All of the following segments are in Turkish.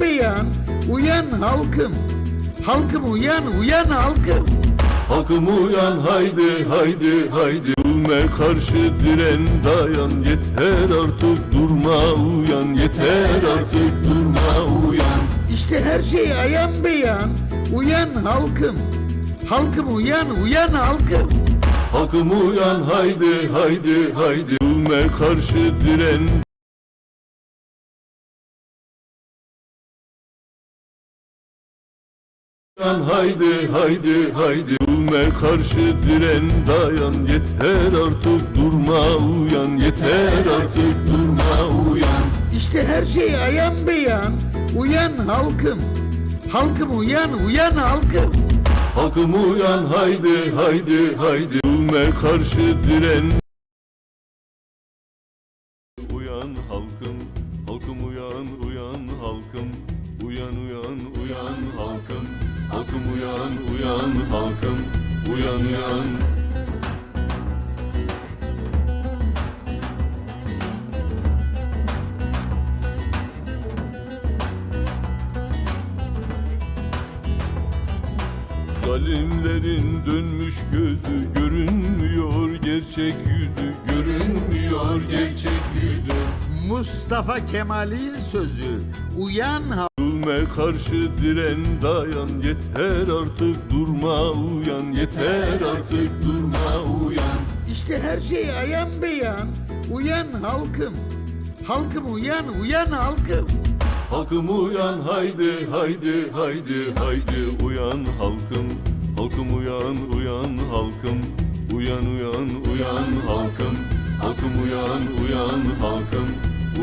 beyan, uyan halkım. Halkım uyan, uyan halkım. Halkım uyan haydi haydi haydi Zulme karşı diren dayan Yeter artık durma uyan Yeter artık durma uyan İşte her şey ayan beyan, uyan halkım. Halkım uyan, uyan halkım. Halkım uyan haydi haydi haydi Zulme karşı diren Uyan haydi haydi haydi. Zulme karşı diren dayan. Yeter artık durma uyan. Yeter artık durma uyan. İşte her şey ayan beyan, uyan halkım. Halkım uyan, uyan halkım. Halkım uyan haydi haydi haydi. Zulme karşı diren Zalimlerin dönmüş gözü görünmüyor gerçek yüzü görünmüyor gerçek yüzü Mustafa Kemal'in sözü, uyan halkım. Zulme karşı diren dayan yeter artık durma uyan yeter artık durma uyan İşte her şey ayan beyan, uyan halkım. Halkım uyan, uyan halkım. Halkım uyan haydi haydi haydi haydi uyan halkım. Halkım uyan uyan halkım. Uyan uyan uyan halkım. Halkım uyan uyan halkım.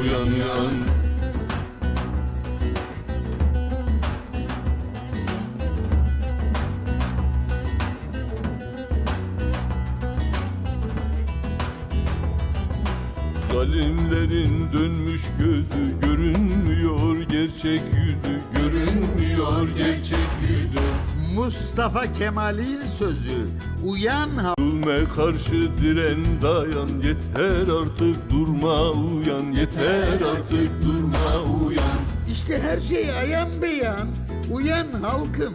Uyan uyan. Zalimlerin dönmüş gözü gerçek yüzü görünmüyor gerçek yüzü Mustafa Kemal'in sözü, uyan halkım. Zulme karşı diren dayan yeter artık durma uyan yeter artık durma uyan İşte her şey ayan beyan, uyan halkım.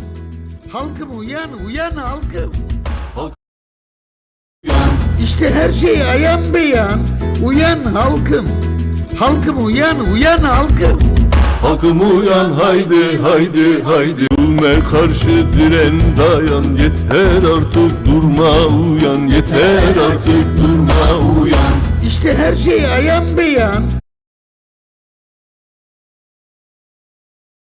Halkım uyan, uyan halkım. Halk İşte her şey ayan beyan, uyan halkım. Halkım uyan, uyan halkım. Halkım uyan haydi haydi haydi. Zulme karşı diren dayan yeter artık durma uyan. Yeter artık durma uyan. İşte her şey ayan beyan,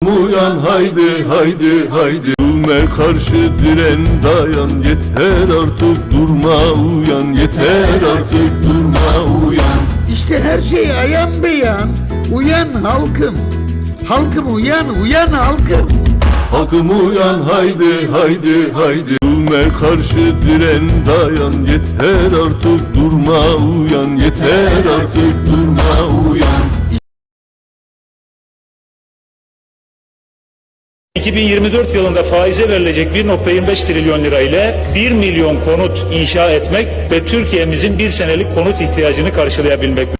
Uyan haydi haydi haydi. Zulme karşı diren dayan Yeter artık durma uyan. Yeter artık durma uyan. İşte her şey ayan beyan, uyan halkım. Halkım uyan, uyan halkım. Halkım uyan haydi haydi haydi Zulme karşı diren dayan Yeter artık durma uyan Yeter artık durma uyan 2024 yılında faize verilecek 1.25 trilyon lira ile 1 milyon konut inşa etmek ve Türkiye'mizin bir senelik konut ihtiyacını karşılayabilmek.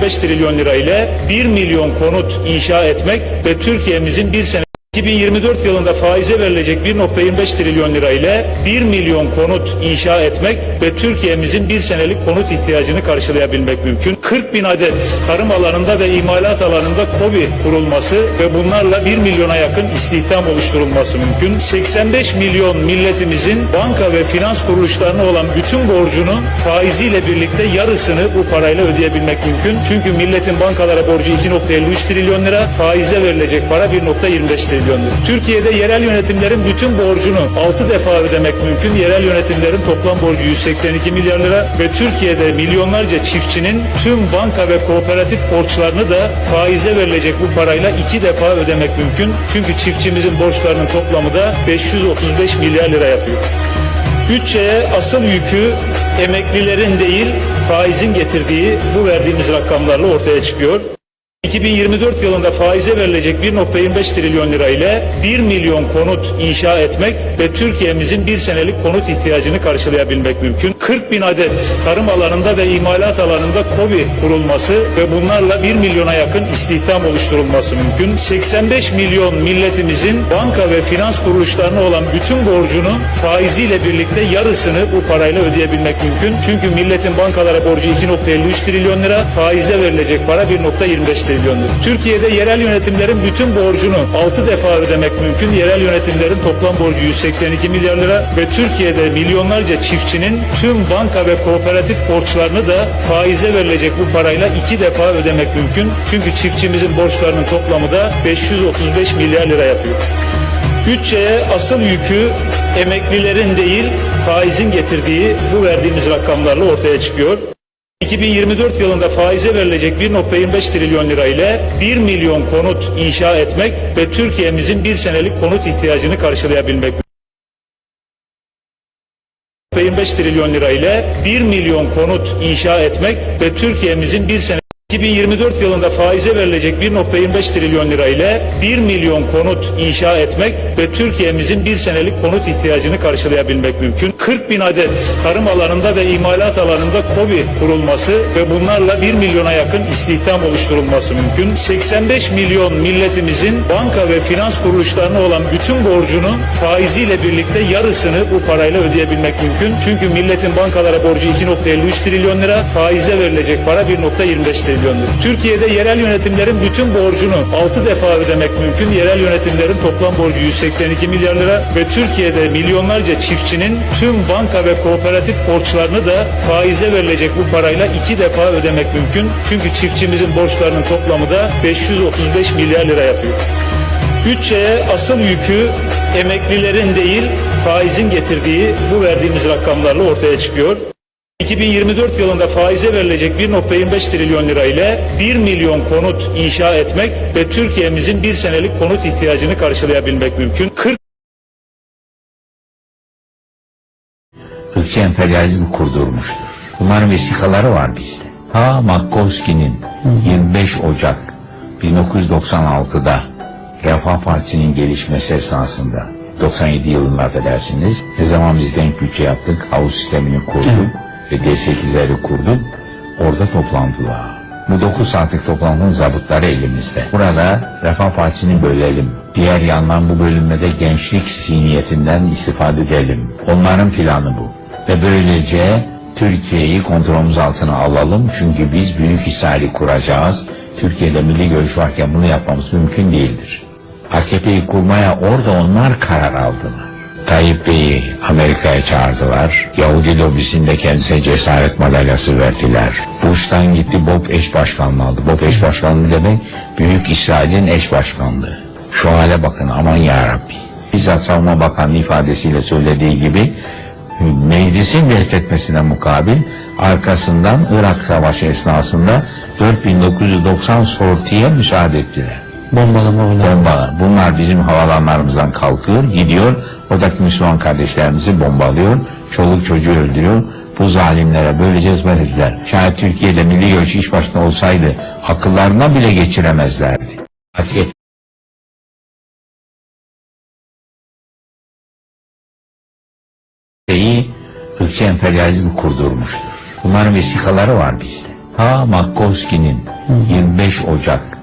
25 trilyon lira ile 1 milyon konut inşa etmek ve Türkiye'mizin bir sene 2024 yılında faize verilecek 1.25 trilyon lira ile 1 milyon konut inşa etmek ve Türkiye'mizin bir senelik konut ihtiyacını karşılayabilmek mümkün. 40 bin adet tarım alanında ve imalat alanında KOBİ kurulması ve bunlarla 1 milyona yakın istihdam oluşturulması mümkün. 85 milyon milletimizin banka ve finans kuruluşlarına olan bütün borcunu faiziyle birlikte yarısını bu parayla ödeyebilmek mümkün. Çünkü milletin bankalara borcu 2.53 trilyon lira, faize verilecek para 1.25 trilyon lira. Türkiye'de yerel yönetimlerin bütün borcunu 6 defa ödemek mümkün. Yerel yönetimlerin toplam borcu 182 milyar lira ve Türkiye'de milyonlarca çiftçinin tüm banka ve kooperatif borçlarını da faize verilecek bu parayla iki defa ödemek mümkün. Çünkü çiftçimizin borçlarının toplamı da 535 milyar lira yapıyor. Bütçeye asıl yükü emeklilerin değil faizin getirdiği bu verdiğimiz rakamlarla ortaya çıkıyor. 2024 yılında faize verilecek 1.25 trilyon lira ile 1 milyon konut inşa etmek ve Türkiye'mizin bir senelik konut ihtiyacını karşılayabilmek mümkün. 40 bin adet tarım alanında ve imalat alanında KOBİ kurulması ve bunlarla 1 milyona yakın istihdam oluşturulması mümkün. 85 milyon milletimizin banka ve finans kuruluşlarına olan bütün borcunu faiziyle birlikte yarısını bu parayla ödeyebilmek mümkün. Çünkü milletin bankalara borcu 2.53 trilyon lira, faize verilecek para 1.25 trilyon lira. Türkiye'de yerel yönetimlerin bütün borcunu 6 defa ödemek mümkün. Yerel yönetimlerin toplam borcu 182 milyar lira ve Türkiye'de milyonlarca çiftçinin tüm banka ve kooperatif borçlarını da faize verilecek bu parayla iki defa ödemek mümkün. Çünkü çiftçimizin borçlarının toplamı da 535 milyar lira yapıyor. Bütçeye asıl yükü emeklilerin değil faizin getirdiği bu verdiğimiz rakamlarla ortaya çıkıyor. 2024 yılında faize verilecek 1.25 trilyon lira ile 1 milyon konut inşa etmek ve Türkiye'mizin bir senelik konut ihtiyacını karşılayabilmek 25 trilyon lira ile 1 milyon konut inşa etmek ve Türkiye'mizin bir sene 2024 yılında faize verilecek 1.25 trilyon lira ile 1 milyon konut inşa etmek ve Türkiye'mizin bir senelik konut ihtiyacını karşılayabilmek mümkün. 40 bin adet tarım alanında ve imalat alanında KOBİ kurulması ve bunlarla 1 milyona yakın istihdam oluşturulması mümkün. 85 milyon milletimizin banka ve finans kuruluşlarına olan bütün borcunu faiziyle birlikte yarısını bu parayla ödeyebilmek mümkün. Çünkü milletin bankalara borcu 2.53 trilyon lira, faize verilecek para 1.25 trilyon lira. Türkiye'de yerel yönetimlerin bütün borcunu 6 defa ödemek mümkün. Yerel yönetimlerin toplam borcu 182 milyar lira ve Türkiye'de milyonlarca çiftçinin tüm banka ve kooperatif borçlarını da faize verilecek bu parayla iki defa ödemek mümkün. Çünkü çiftçimizin borçlarının toplamı da 535 milyar lira yapıyor. Bütçeye asıl yükü emeklilerin değil faizin getirdiği bu verdiğimiz rakamlarla ortaya çıkıyor. 2024 yılında faize verilecek 1.25 trilyon lira ile 1 milyon konut inşa etmek ve Türkiye'mizin bir senelik konut ihtiyacını karşılayabilmek mümkün. 40 ırkçı emperyalizm kurdurmuştur. Bunların vesikaları var bizde. Ha Makovski'nin 25 Ocak 1996'da Refah Partisi'nin gelişmesi esnasında 97 yılında affedersiniz. Ne zaman biz denk bütçe yaptık, havuz sistemini kurduk ve D8'leri kurduk. Orada toplandılar. Bu 9 saatlik toplantının zabıtları elimizde. Burada Refah Partisi'ni bölelim. Diğer yandan bu bölünmede gençlik zihniyetinden istifade edelim. Onların planı bu. Ve böylece Türkiye'yi kontrolümüz altına alalım. Çünkü biz büyük İsrail'i kuracağız. Türkiye'de milli görüş varken bunu yapmamız mümkün değildir. AKP'yi kurmaya orada onlar karar aldılar. Tayyip Bey'i Amerika'ya çağırdılar. Yahudi lobisinde kendisine cesaret madalyası verdiler. Bush'tan gitti Bob eş başkanlığı aldı. Bob eş başkanlığı demek Büyük İsrail'in eş başkanlığı. Şu hale bakın aman yarabbi. Bizzat Savunma Bakanlığı ifadesiyle söylediği gibi meclisin reddetmesine mukabil arkasından Irak Savaşı esnasında 4990 sortiye müsaade ettiler. Bombalama Bomba. Bunlar bizim havalanlarımızdan kalkıyor, gidiyor. Oradaki Müslüman kardeşlerimizi bombalıyor. Çoluk çocuğu öldürüyor. Bu zalimlere böylece hizmet ettiler. Şayet Türkiye'de milli görüş iş başına olsaydı akıllarına bile geçiremezlerdi. Hak şeyi ırkçı emperyalizm kurdurmuştur. Bunların vesikaları var bizde. Ha Makovski'nin 25 Ocak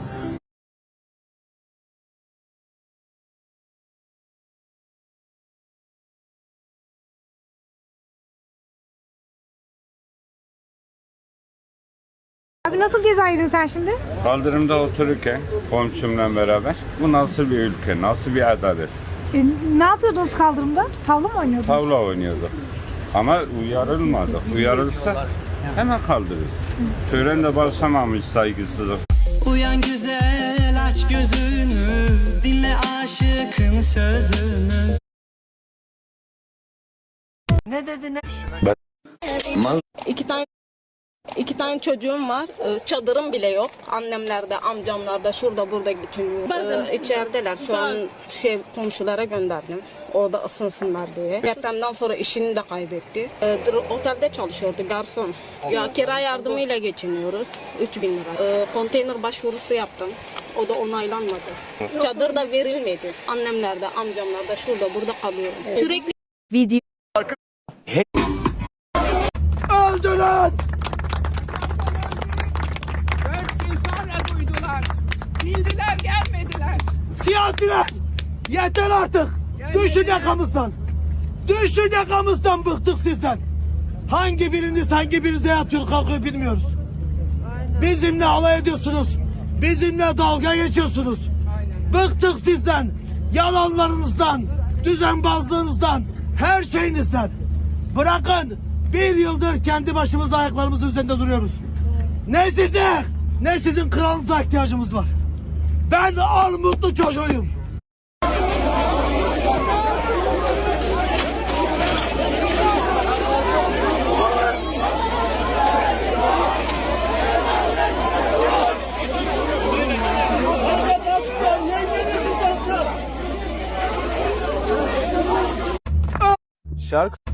Abi nasıl gezeydin sen şimdi? Kaldırımda otururken komşumla beraber bu nasıl bir ülke, nasıl bir adalet? E, ne yapıyordunuz kaldırımda? Tavla mı oynuyordunuz? Tavla oynuyorduk. Ama uyarılmadık. Uyarılsa hemen kaldırırız. Tören de başlamamış saygısızlık. Uyan güzel aç gözünü Dinle aşıkın sözünü İki tane İki tane çocuğum var. Ee, Çadırım bile yok. Annemlerde, amcamlarda, şurada burada geçiniyor. Ee, içerideler. Şu an şey komşulara gönderdim. Orada ısınsınlar diye. Depremden sonra işini de kaybetti. Ee, dur- otelde çalışıyordu garson. Ya kira yardımıyla geçiniyoruz. 3000 lira. Ee, konteyner başvurusu yaptım. O da onaylanmadı. Çadır da verilmedi. Annemlerde, amcamlarda, şurada burada kalıyorum. Sürekli Video Öldü lan! Dört gün sonra duydular. Bildiler gelmediler. Siyasiler! Yeter artık! Düşün yakamızdan! Düşün yakamızdan bıktık sizden! Hangi biriniz hangi birinize yatıyor kalkıyor bilmiyoruz. Bizimle alay ediyorsunuz. Bizimle dalga geçiyorsunuz. Bıktık sizden. Yalanlarınızdan, düzenbazlığınızdan, her şeyinizden. Bırakın bir yıldır kendi başımıza ayaklarımızın üzerinde duruyoruz. Ne size ne sizin kralınıza ihtiyacımız var. Ben armutlu çocuğuyum. Şarkı